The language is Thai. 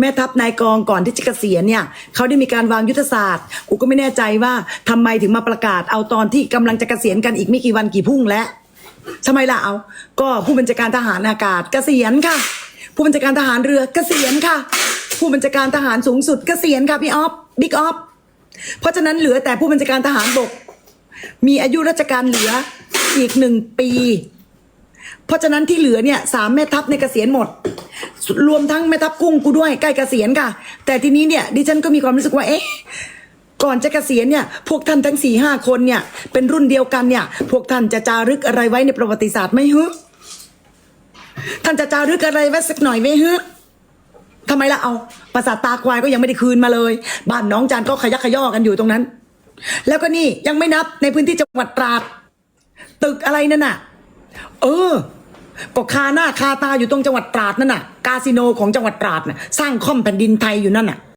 แม่ทัพนายกองก่อนที่จะเกษียณเนี่ยเขาได้มีการวางยุทธศาสตร์กูก็ไม่แน่ใจว่าทำไมถึงมาประกาศเอาตอนที่กำลังจะเกษียณกันอีกไม่กี่วันกี่พุ่งแล้วทำไมล่ะเอา ก็ผู้บัญชาการทหารอากาศเกษียณค่ะ ผู้บัญชาการทหารเรือเกษียณค่ะ ผู้บัญชาการทหารสูงสุดเกษียณค่ะพี่ออฟบิ๊กออฟเพราะฉะนั้นเหลือแต่ผู้บัญชาการทหารบก มีอายุราชการเหลืออีกหนึ่งปี เพราะฉะนั้นที่เหลือเนี่ยสามแม่ทัพในเกษียณหมด รวมทั้งแม่ทัพกุ้งกูด้วยใกล้เกษียณค่ะ แต่ทีนี้เนี่ยดิฉันก็มีความรู้สึกว่าเอ๊ะก่อนจะเกษียณเนี่ยพวกท่านทั้งสี่ห้าคนเนี่ย เป็นรุ่นเดียวกันเนี่ย พวกท่านจะจารึกอะไรไว้ในประวัติศาสตร์ไหมฮึท่านจะจารึกอะไรไว้สักหน่อยไหมฮึทำไมล่ะเอาประสาทตาควายก็ยังไม่ได้คืนมาเลย บ้านน้องจานก็ขยักขย่อกันอยู่ตรงนั้น แล้วก็นี่ยังไม่นับในพื้นที่จังหวัดตราดตึกอะไรนั่นน่ะ เออ ก็คาหน้าคาตาอยู่ตรงจังหวัดตราดนั่นน่ะ คาสิโนของจังหวัดตราดน่ะ สร้างคอมแผ่นดินไทยอยู่นั่นน่ะ